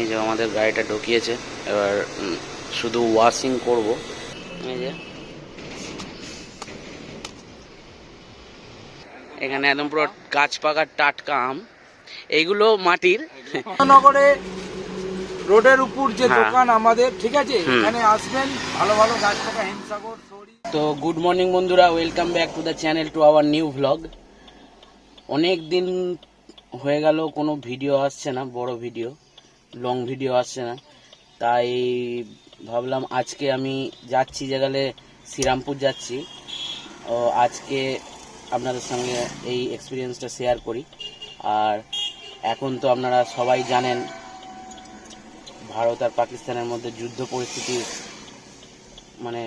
এই যে আমাদের গাড়িটা ঢুকিয়েছে এবার শুধু ওয়াশিং করব। এই যে। এখানে একদম পুরো গাছ পাকার টাটকা আম। এইগুলো মাটির। নগরে রোডের উপর যে হ্যাঁ। দোকান আমাদের ঠিক আছে? এখানে আসবেন ভালো ভালো গাছ থাকা হিমসাগর সরি। তো গুড মর্নিং বন্ধুরা welcome back to the channel to our new vlog অনেক দিন হয়ে গেল কোনো ভিডিও আসছে না বড় ভিডিও লং ভিডিও আসছে না। তাই ভাবলাম আজকে আমি যাচ্ছি যেখানে শ্রীরামপুর যাচ্ছি। ও, আজকে আপনাদের সঙ্গে এই এক্সপিরিয়েন্সটা শেয়ার করি। আর এখন তো আপনারা সবাই জানেন, ভারত আর পাকিস্তানের মধ্যে যুদ্ধ পরিস্থিতি মানে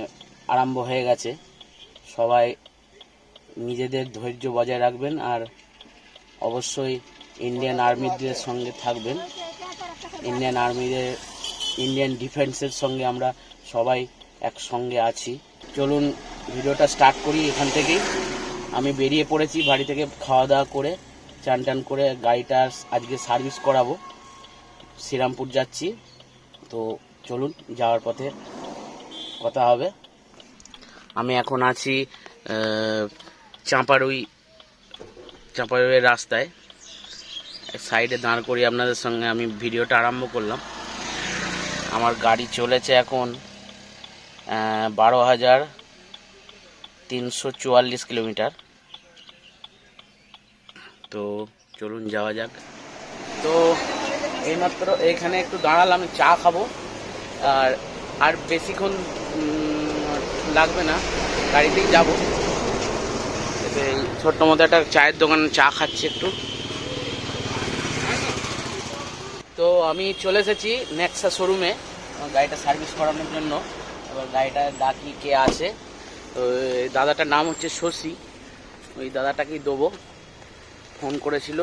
আরম্ভ হয়ে গেছে। সবাই নিজেদের ধৈর্য বজায় রাখবেন আর অবশ্যই ইন্ডিয়ান আর্মিদের সঙ্গে থাকবেন। ইন্ডিয়ান আর্মিদের ইন্ডিয়ান ডিফেন্সের সঙ্গে আমরা সবাই একসঙ্গে আছি। চলুন ভিডিওটা স্টার্ট করি এখান থেকেই। আমি বেরিয়ে পড়েছি বাড়ি থেকে খাওয়া দাওয়া করে, চান টান করে গাড়িটা আজকে সার্ভিস করাবো। শ্রীরামপুর যাচ্ছি। তো চলুন যাওয়ার পথে কথা হবে। আমি এখন আছি চাঁপারুই, চাঁপারুইয়ের রাস্তায়। সাইডে দাঁড় করিয়ে আপনাদের সঙ্গে আমি ভিডিওটা আরম্ভ করলাম। আমার গাড়ি চলেছে এখন বারো হাজার তিনশো চুয়াল্লিশ কিলোমিটার। তো চলুন যাওয়া যাক। তো এইমাত্র এখানে একটু দাঁড়ালাম, চা খাব। আর আর বেশিক্ষণ লাগবে না, গাড়িতেই যাব। ছোট্ট মতো একটা চায়ের দোকান চা খাচ্ছি একটু। তো আমি চলে এসেছি নেক্সা শোরুমে গাড়িটা সার্ভিস করানোর জন্য। এবার গাড়িটা ডাকি কে আছে। তো দাদাটার নাম হচ্ছে শশী। ওই দাদাটাকেই দেবো। ফোন করেছিল।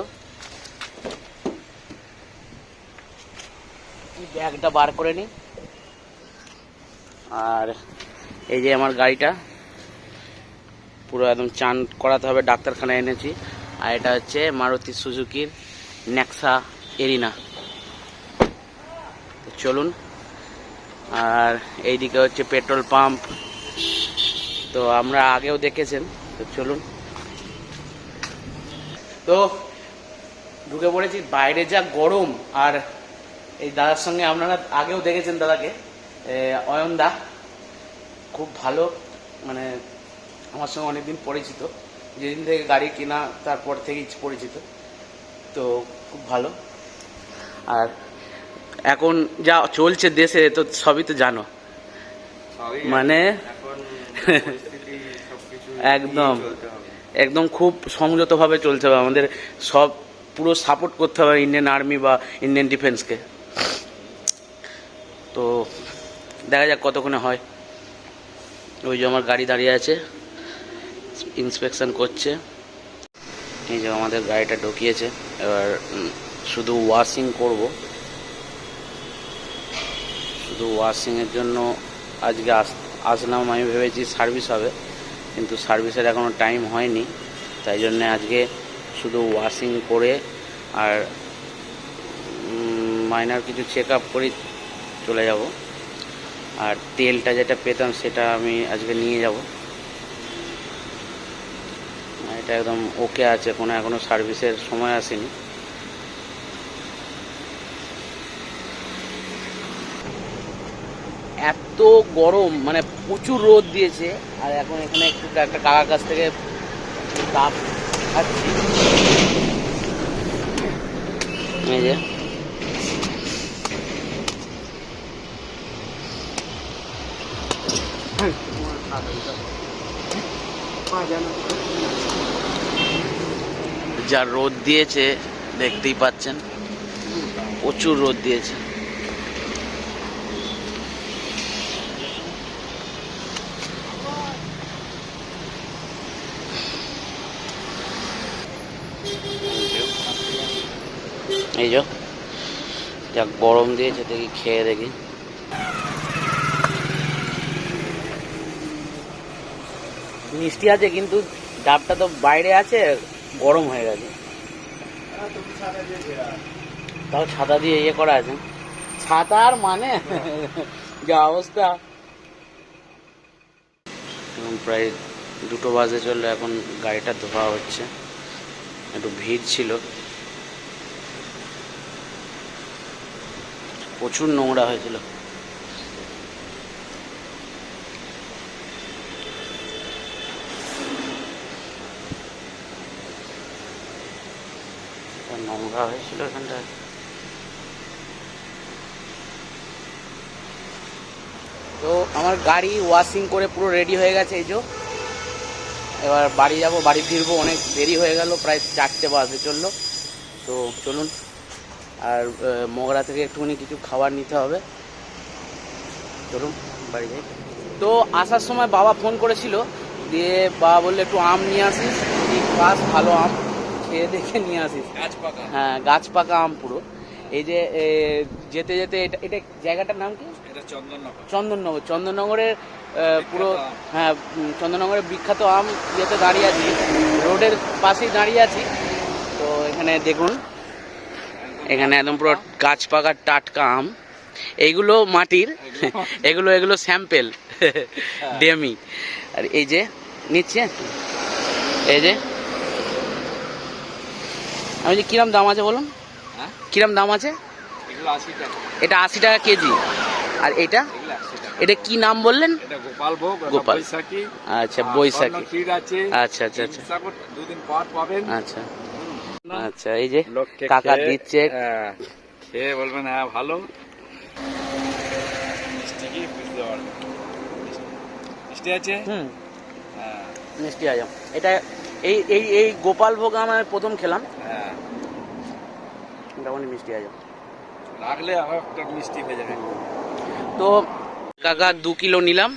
ব্যাগটা বার করে নিই আর এই যে আমার গাড়িটা। পুরো একদম চান করাতে হবে। ডাক্তারখানায় এনেছি। আর এটা হচ্ছে মারুতি সুজুকির নেক্সা এরিনা চলুন। আর এইদিকে হচ্ছে পেট্রোল পাম্প। তো আমরা আগেও দেখেছেন তো চলুন। তো ঢুকে পড়েছি বাইরে যা গরম আর এই দাদার সঙ্গে আপনারা আগেও দেখেছেন দাদাকে। এ, অয়ন দা খুব ভালো মানে আমার সঙ্গে অনেকদিন পরিচিত। যেদিন থেকে গাড়ি কেনা তারপর থেকেই পরিচিত। তো খুব ভালো। আর এখন যা চলছে দেশে তো সবই তো জানো। মানে একদম। একদম খুব সংযতভাবে চলতে হবে। আমাদের সব পুরো সাপোর্ট করতে হবে ইন্ডিয়ান আর্মি বা ইন্ডিয়ান ডিফেন্সকে তো দেখা যাক কতক্ষণে হয়। ওই যে আমার গাড়ি দাঁড়িয়ে আছে। ইন্সপেকশন করছে। এই যে আমাদের গাড়িটা ঢুকিয়েছে। এবার শুধু ওয়াশিং করব। শুধু ওয়াশিংয়ের জন্য আজকে আস, আসলাম আমি ভেবেছি সার্ভিস হবে, কিন্তু সার্ভিসের এখনও টাইম হয়নি, তাই জন্যে আজকে শুধু ওয়াশিং করে আর মাইনার কিছু চেক আপ করে, চলে যাব। আর তেলটা যেটা পেতাম সেটা আমি আজকে নিয়ে যাব। এটা একদম ওকে আছে, কোনো এখনও সার্ভিসের সময় আসেনি। গরম মানে প্রচুর রোদ দিয়েছে, আর এখন এখানে একটু একটা কাকার কাছ থেকে তাপ খাচ্ছি। যা রোদ দিয়েছে, দেখতেই পাচ্ছেন, প্রচুর রোদ দিয়েছে। এই যো, যাক, গরম দিয়েছে, দেখি খেয়ে দেখি। মিষ্টি আছে, কিন্তু ডাবটা তো বাইরে আছে, গরম হয়ে গেছে। তাও ছাতা দিয়ে ইয়ে করা আছে। ছাতার মানে? যা অবস্থা। এখন প্রায় দুটো বাজে চলল, এখন গাড়িটা ধোয়া হচ্ছে। একটু ভিড় ছিল। প্রচুর নোংরা হয়েছিল। নোংরা হয়েছিল এখানটায়। তো আমার গাড়ি ওয়াশিং করে পুরো রেডি হয়ে গেছে এই যে। এবার বাড়ি যাব, বাড়ি ফিরবো, অনেক দেরি হয়ে গেল, প্রায় চারটে বাজে চলল। তো চলুন আর মগরা থেকে একটুখানি কিছু খাবার নিতে হবে। চলুন বাড়ি যাই। তো আসার সময় বাবা ফোন করেছিল দিয়ে বাবা বললে একটু আম নিয়ে আসিস পাস ভালো আম খেয়ে দেখে নিয়ে আসিস। গাছ হ্যাঁ গাছ পাকা আম পুরো। এই যে যেতে যেতে এটা এটা জায়গাটার নাম কি? চন্দননগর। চন্দননগরের পুরো হ্যাঁ চন্দননগরের বিখ্যাত আম ইয়েতে দাঁড়িয়ে আছি। রোডের পাশেই দাঁড়িয়ে আছি। তো এখানে দেখুন এখানে একদম পুরো গাছ পাকার টাটকা আম। এইগুলো মাটির। এগুলো এগুলো স্যাম্পেল। ডেমি। আর এই যে নিচ্ছে? এই যে। আমি যে কিরম দাম আছে বলুন? হ্যাঁ? কিরম দাম আছে? এটা আশি টাকা কেজি। আর এটা? এটা কি নাম বললেন? গোপাল। আচ্ছা বৈশাখী। আচ্ছা আচ্ছা আচ্ছা। দুদিন পর পাবেন। আচ্ছা। আচ্ছা এই যে কাকা দিচ্ছে। হ্যাঁ, খেয়ে বলবেন হ্যাঁ ভালো। মিষ্টি কি? বুঝতে পারবেন মিষ্টি আছে? হুম। হ্যাঁ। মিষ্টি আজম এটা এই এই এই গোপাল ভোগ আমি প্রথম খেলাম। হ্যাঁ। মোটামুটি মিষ্টি আজম রাখলে আবার একটা মিষ্টি হয়ে যাবে। তো কাকা দু কিলো নিলাম।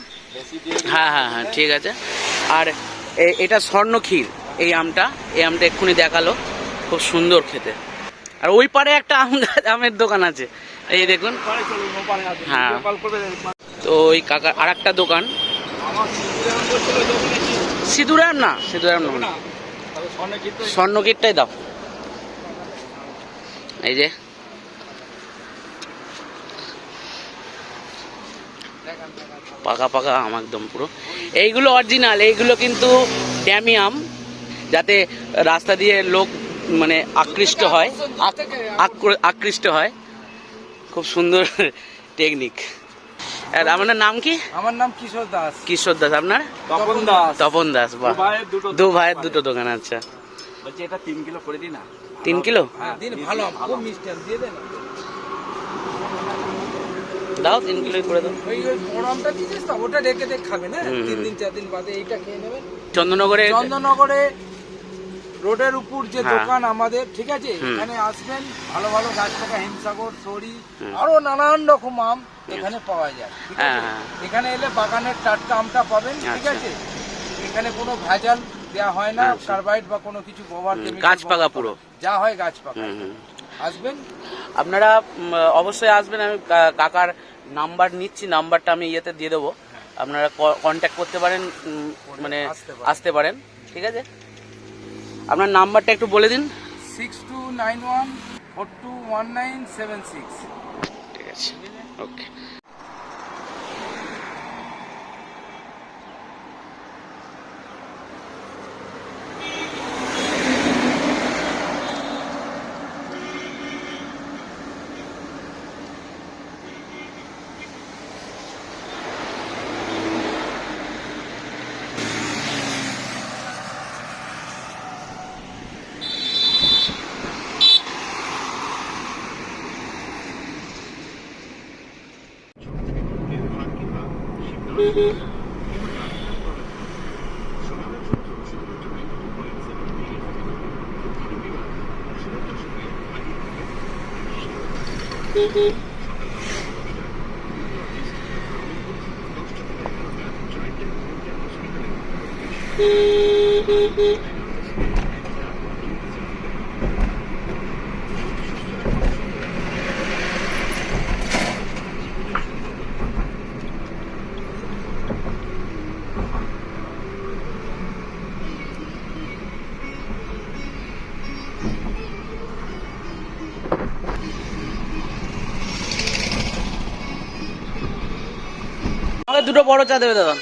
হ্যাঁ হ্যাঁ হ্যাঁ ঠিক আছে। আর এটা স্বর্ণ ক্ষীর এই আমটা। এই আমটা এক্ষুনি দেখাল। খুব সুন্দর খেতে। আর ওই পারে একটা আম আমের দোকান আছে। এই দেখুন। হ্যাঁ। তো ওই কাকার আর একটা দোকান। আমার সিঁদুরে আম বলছিল দোকানে কি? সিঁদুরে আম না? সিঁদুরে আম দেবো না স্বর্ণকীরটাই দাও। এই যে। পাকা পাকা আম একদম পুরো। এইগুলো অরিজিনাল এইগুলো কিন্তু ড্যামি আম। যাতে রাস্তা দিয়ে লোক মানে আকৃষ্ট হয়। আক্র- আকৃষ্ট হয়। খুব সুন্দর টেকনিক আর আপনার নাম কি? আমার নাম কিশোর দাস। কিশোর দাস। আপনার? তপন দাস। তপন দাস বাহ। দু ভাইয়ের দুটো দোকান ভাইয়ের আছে। দুটো দোকান আচ্ছা। বলছি এটা তিন কিলো করে দিই না। তিন কিলো? হ্যাঁ দিন ভালো খুব মিষ্টি দিয়ে দে না। দাও তিন কিলো করে দাও। ওই দিয়েছিস তো, ওটা রেখে দেখ হ্যাঁ হুম, তিন দিন চার দিন বাদে এইটা খেয়ে নেবেন চন্দননগরে চন্দননগরে রোডের উপর যে হ্যাঁ। দোকান আমাদের ঠিক আছে এখানে আসবেন ভালো ভালো গাছ থাকা হিমসাগর সরি। আরও নানান রকম আম এখানে পাওয়া যায় ঠিক হ্যাঁ, আছে হ্যাঁ। এখানে এলে বাগানের টাটকা আমটা পাবেন ঠিক আচ্ছা। আছে এখানে কোনো ভেজাল দেওয়া হয় না আচ্ছা। কার্বাইড বা কোনো কিছু গোবর গাছ পাকা পুরো। যা হয় গাছ পাকা। আসবেন আপনারা অবশ্যই আসবেন আমি কাকার নাম্বার নিচ্ছি নাম্বারটা আমি ইয়েতে দিয়ে দেবো আপনারা কন্ট্যাক্ট করতে পারেন মানে আসতে পারেন ঠিক আছে আপনার নাম্বারটা একটু বলে দিন। Six two nine one four two one nine seven six ঠিক আছে ওকে। Beep, beep, beep. দুটো বড় চা দেবে দাদা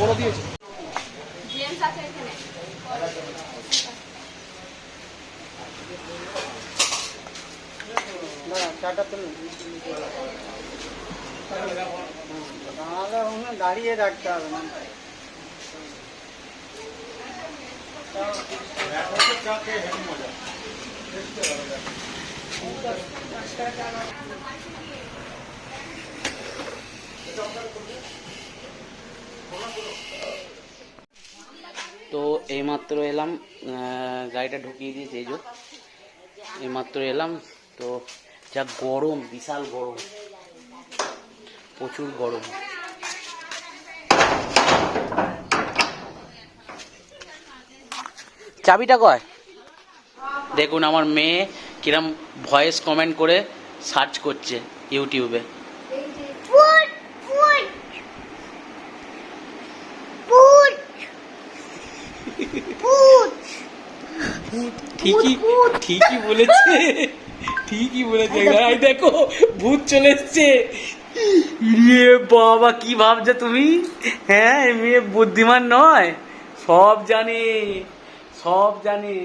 বড় দিয়েছে। আছে এখানে। দাঁড়িয়ে রাখতে হবে না। তো এইমাত্র এলাম গাড়িটা ঢুকিয়ে দিয়েছে এই এইমাত্র এলাম, তো যা গরম, বিশাল গরম। প্রচুর গরম। চাবিটা কয়? দেখুন, আমার মেয়ে কিরম ভয়েস কমেন্ট করে সার্চ করছে ইউটিউবে। ঠিকই ঠিকই বলেছে ঠিকই বলেছে। এই দেখো ভূত চলে এসছে। ইয়ে বাবা কি ভাবছ তুমি? হ্যাঁ মেয়ে বুদ্ধিমান নয়। সব জানে সব জানে।